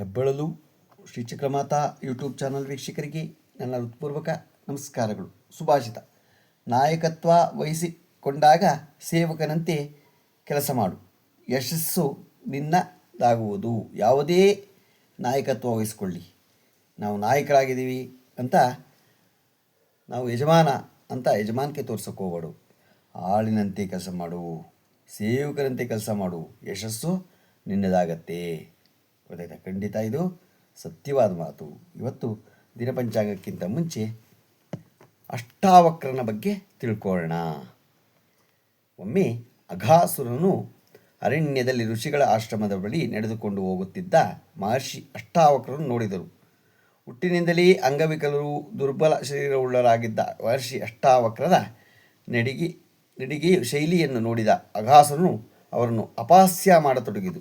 ಹೆಬ್ಬಳಲು Shri Chakramata YouTube channel ವೀಕ್ಷಕರಿಗೆ ನನ್ನ ಹೃತ್ಪೂರ್ವಕ ನಮಸ್ಕಾರಗಳು. ಸುಭಾಷಿತ. ನಾಯಕತ್ವ ವಹಿಸಿಕೊಂಡಾಗ ಸೇವಕನಂತೆ ಕೆಲಸ ಮಾಡು. ಯಶಸ್ಸು ನಿನ್ನದಾಗುವುದು. ಯಾವುದೇ ನಾಯಕತ್ವ ವಹಿಸಿಕೊಳ್ಳಿ. ನಾವು ನಾಯಕರಾಗಿದ್ದೀವಿ ಅಂತ ನಾವು ಯಜಮಾನ ಅಂತ ಯಜಮಾನಕ್ಕೆ ತೋರ್ಸೋಕೆ ಹೋಗ್ಬೇಡು. ಆಳಿನಂತೆ ಕೆಲಸ ಮಾಡು. ಸೇವಕರಂತೆ ಕೆಲಸ ಮಾಡು. ಯಶಸ್ಸು ನಿನ್ನದಾಗತ್ತೆ. ಗೊತ್ತಾಯ್ತಾ? ಖಂಡಿತ ಇದು ಸತ್ಯವಾದ ಮಾತು. ಇವತ್ತು ದಿನಪಂಚಾಂಗಕ್ಕಿಂತ ಮುಂಚೆ ಅಷ್ಟಾವಕ್ರನ ಬಗ್ಗೆ ತಿಳ್ಕೊಳ್ಳೋಣ. ಒಮ್ಮೆ ಅಘಾಸುರನು ಅರಣ್ಯದಲ್ಲಿ ಋಷಿಗಳ ಆಶ್ರಮದ ಬಳಿ ನಡೆದುಕೊಂಡು ಹೋಗುತ್ತಿದ್ದ ಮಹರ್ಷಿ ಅಷ್ಟಾವಕ್ರನ್ನು ನೋಡಿದರು. ಹುಟ್ಟಿನಿಂದಲೇ ಅಂಗವಿಕಲರು ದುರ್ಬಲ ಶರೀರವುಳ್ಳರಾಗಿದ್ದ ಮಹರ್ಷಿ ಅಷ್ಟಾವಕ್ರರ ನಡಿಗೆ ನಡಿಗೆ ಶೈಲಿಯನ್ನು ನೋಡಿದ ಅಘಾಸುರನು ಅವರನ್ನು ಅಪಹಾಸ್ಯ ಮಾಡತೊಡಗಿದು.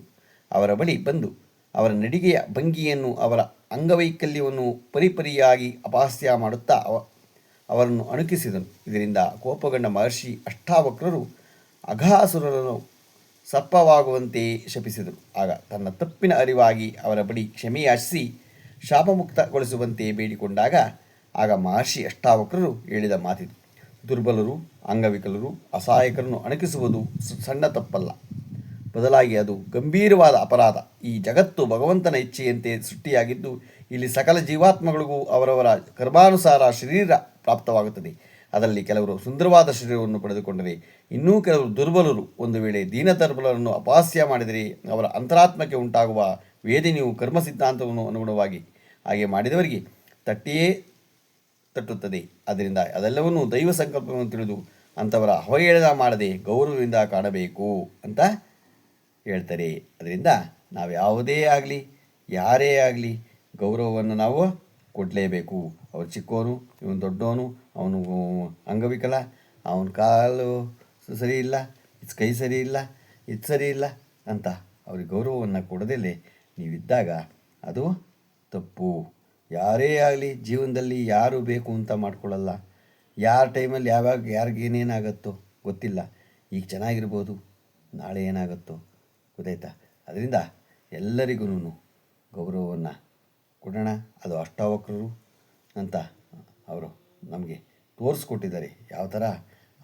ಅವರ ಬಳಿ ಬಂದು ಅವರ ನಡಿಗೆಯ ಭಂಗಿಯನ್ನು ಅವರ ಅಂಗವೈಕಲ್ಯವನ್ನು ಪರಿಪರಿಯಾಗಿ ಅಪಹಾಸ್ಯ ಮಾಡುತ್ತಾ ಅವ, ಅವರನ್ನು ಅಣುಕಿಸಿದನು. ಇದರಿಂದ ಕೋಪಗೊಂಡ ಮಹರ್ಷಿ ಅಷ್ಟಾವಕ್ರರು ಅಘಾಸುರರನ್ನು ಸರ್ಪವಾಗುವಂತೆ ಶಪಿಸಿದರು. ಆಗ ತನ್ನ ತಪ್ಪಿನ ಅರಿವಾಗಿ ಅವರ ಬಳಿ ಕ್ಷಮೆಯಾಚಿಸಿ ಶಾಪಮುಕ್ತಗೊಳಿಸುವಂತೆ ಬೇಡಿಕೊಂಡಾಗ, ಆಗ ಮಹರ್ಷಿ ಅಷ್ಟಾವಕ್ರರು ಹೇಳಿದ ಮಾತಿದು, ದುರ್ಬಲರು, ಅಂಗವಿಕಲರು, ಅಸಹಾಯಕರನ್ನು ಅಣಕಿಸುವುದು ಸಣ್ಣ ತಪ್ಪಲ್ಲ. ಬದಲಾಗಿ ಅದು ಗಂಭೀರವಾದ ಅಪರಾಧ. ಈ ಜಗತ್ತು ಭಗವಂತನ ಇಚ್ಛೆಯಂತೆ ಸೃಷ್ಟಿಯಾಗಿದ್ದು, ಇಲ್ಲಿ ಸಕಲ ಜೀವಾತ್ಮಗಳಿಗೂ ಅವರವರ ಕರ್ಮಾನುಸಾರ ಶರೀರ ಪ್ರಾಪ್ತವಾಗುತ್ತದೆ. ಅದರಲ್ಲಿ ಕೆಲವರು ಸುಂದರವಾದ ಶರೀರವನ್ನು ಪಡೆದುಕೊಂಡರೆ, ಇನ್ನೂ ಕೆಲವರು ದುರ್ಬಲರು. ಒಂದು ವೇಳೆ ದೀನದರ್ಬಲರನ್ನು ಅಪಹಾಸ್ಯ ಮಾಡಿದರೆ, ಅವರ ಅಂತರಾತ್ಮಕ್ಕೆ ಉಂಟಾಗುವ ವೇದನೆಯು ಕರ್ಮ ಸಿದ್ಧಾಂತವನ್ನು ಅನುಗುಣವಾಗಿ ಹಾಗೆ ಮಾಡಿದವರಿಗೆ ತಟ್ಟಿಯೇ ತಟ್ಟುತ್ತದೆ. ಅದರಿಂದ ಅದೆಲ್ಲವನ್ನೂ ದೈವ ಸಂಕಲ್ಪವನ್ನು ತಿಳಿದು ಅಂಥವರ ಅವಹೇಳನ ಮಾಡದೆ ಗೌರವದಿಂದ ಕಾಣಬೇಕು ಅಂತ ಹೇಳ್ತಾರೆ. ಅದರಿಂದ ನಾವು ಯಾವುದೇ ಆಗಲಿ, ಯಾರೇ ಆಗಲಿ ಗೌರವವನ್ನು ನಾವು ಕೊಡಲೇಬೇಕು. ಅವ್ರು ಚಿಕ್ಕವನು ಇವನು ದೊಡ್ಡವನು ಅವನು ಅಂಗವಿಕಲ, ಅವನ ಕಾಲು ಸರಿ ಇಲ್ಲ, ಇದು ಕೈ ಸರಿ ಇಲ್ಲ, ಇದು ಸರಿ ಇಲ್ಲ ಅಂತ ಅವ್ರಿಗೆ ಗೌರವವನ್ನು ಕೊಡದಲ್ಲೇ ನೀವಿದ್ದಾಗ ಅದು ತಪ್ಪು. ಯಾರೇ ಆಗಲಿ ಜೀವನದಲ್ಲಿ ಯಾರು ಬೇಕು ಅಂತ ಮಾಡ್ಕೊಳ್ಳಲ್ಲ. ಯಾರ ಟೈಮಲ್ಲಿ ಯಾವಾಗ ಯಾರಿಗೇನೇನಾಗತ್ತೋ ಗೊತ್ತಿಲ್ಲ. ಈಗ ಚೆನ್ನಾಗಿರ್ಬೋದು, ನಾಳೆ ಏನಾಗುತ್ತೋ. ಗೊತ್ತಾಯ್ತಾ? ಅದರಿಂದ ಎಲ್ಲರಿಗೂ ಗೌರವವನ್ನು ಕೊಡೋಣ. ಅದು ಅಷ್ಟಾವಕ್ರರು ಅಂತ ಅವರು ನಮಗೆ ತೋರಿಸ್ಕೊಟ್ಟಿದ್ದಾರೆ. ಯಾವ ಥರ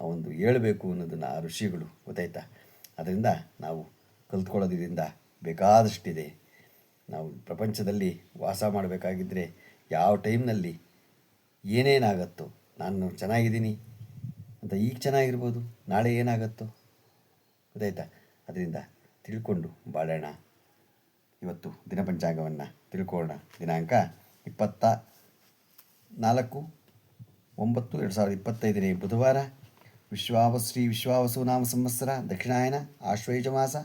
ಒಂದು ಹೇಳಬೇಕು ಅನ್ನೋದನ್ನು ಆ ಋಷಿಗಳು ಗೊತ್ತಾಯ್ತಾ? ಅದರಿಂದ ನಾವು ಕಲ್ತ್ಕೊಳ್ಳೋದ್ರಿಂದ ಬೇಕಾದಷ್ಟಿದೆ. ನಾವು ಪ್ರಪಂಚದಲ್ಲಿ ವಾಸ ಮಾಡಬೇಕಾಗಿದ್ದರೆ ಯಾವ ಟೈಮ್ನಲ್ಲಿ ಏನೇನಾಗತ್ತೋ, ನಾನು ಚೆನ್ನಾಗಿದ್ದೀನಿ ಅಂತ ಈಗ ಚೆನ್ನಾಗಿರ್ಬೋದು, ನಾಳೆ ಏನಾಗತ್ತೋ ಗೊತ್ತಾಯ್ತಾ? ಅದರಿಂದ ತಿಳ್ಕೊಂಡು ಬಾಳೋಣ ಇವತ್ತು ದಿನಪಂಚಾಂಗವನ್ನು ತಿಳ್ಕೊಳ್ಳೋಣ. ದಿನಾಂಕ ಇಪ್ಪತ್ತ ನಾಲ್ಕು ಒಂಬತ್ತು ಎರಡು ಸಾವಿರದ ಇಪ್ಪತ್ತೈದನೇ ಬುಧವಾರ. ವಿಶ್ವಾವಶ್ರೀ ವಿಶ್ವಾವಸು ನಾಮ ಸಂವತ್ಸರ, ದಕ್ಷಿಣಾಯನ ಆಶ್ವಯುಜ ಮಾಸ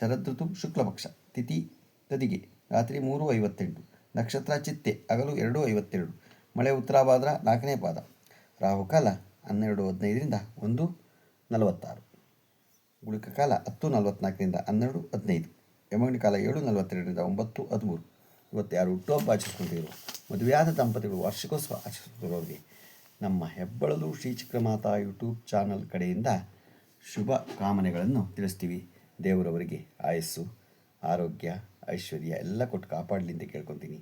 ಶರದೃತು ಶುಕ್ಲಪಕ್ಷ ತಿಥಿ ತದಿಗೆ ರಾತ್ರಿ ಮೂರು ಐವತ್ತೆಂಟು, ನಕ್ಷತ್ರ ಚಿತ್ತೆ ಹಗಲು ಎರಡು ಐವತ್ತೆರಡು, ಮಳೆ ಉತ್ತರಾಭಾದ್ರ ನಾಲ್ಕನೇ ಪಾದ ರಾಹುಕಾಲ ಹನ್ನೆರಡು ಹದಿನೈದರಿಂದ ಒಂದು ನಲವತ್ತಾರು. ಗುಳಿಕ ಕಾಲ ಹತ್ತು ನಲವತ್ನಾಲ್ಕರಿಂದ ಹನ್ನೆರಡು, ಹದಿನೈದು. ಯಮಗಂಡಿ ಕಾಲ ಏಳು, ನಲವತ್ತೆರಡರಿಂದ ಒಂಬತ್ತು, ಹದಿಮೂರು. ಇವತ್ತು ಯಾರು ಹುಟ್ಟುಹಬ್ಬ ಆಚರಿಸ್ಕೊಂಡಿರೋ ಮದುವೆಯಾದ ದಂಪತಿಗಳು ವಾರ್ಷಿಕೋತ್ಸವ ಆಚರಿಸುತ್ತಿರೋರಿಗೆ ನಮ್ಮ ಹೆಬ್ಬಳಲು ಶ್ರೀ ಚಕ್ರಮಾತಾ ಯೂಟ್ಯೂಬ್ ಚಾನಲ್ ಕಡೆಯಿಂದ ಶುಭ ಕಾಮನೆಗಳನ್ನು ತಿಳಿಸ್ತೀವಿ. ದೇವರವರಿಗೆ ಆಯಸ್ಸು, ಆರೋಗ್ಯ, ಐಶ್ವರ್ಯ ಎಲ್ಲ ಕೊಟ್ಟು ಕಾಪಾಡಲಿ ಅಂತ ಕೇಳ್ಕೊತೀನಿ.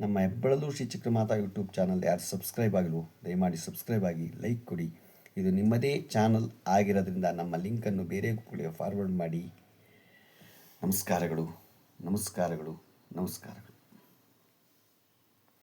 ನಮ್ಮ ಹೆಬ್ಬಳಲು ಶ್ರೀ ಚಕ್ರಮಾತಾ ಯೂಟ್ಯೂಬ್ ಚಾನಲ್ ಯಾರು ಸಬ್ಸ್ಕ್ರೈಬ್ ಆಗಲು ದಯಮಾಡಿ ಸಬ್ಸ್ಕ್ರೈಬ್ ಆಗಿ ಲೈಕ್ ಕೊಡಿ. ಇದು ನಿಮ್ಮದೇ ಚಾನಲ್ ಆಗಿರೋದ್ರಿಂದ ನಮ್ಮ ಲಿಂಕನ್ನು ಬೇರೆ ಫಾರ್ವರ್ಡ್ ಮಾಡಿ. ನಮಸ್ಕಾರಗಳು. ನಮಸ್ಕಾರಗಳು. ನಮಸ್ಕಾರಗಳು.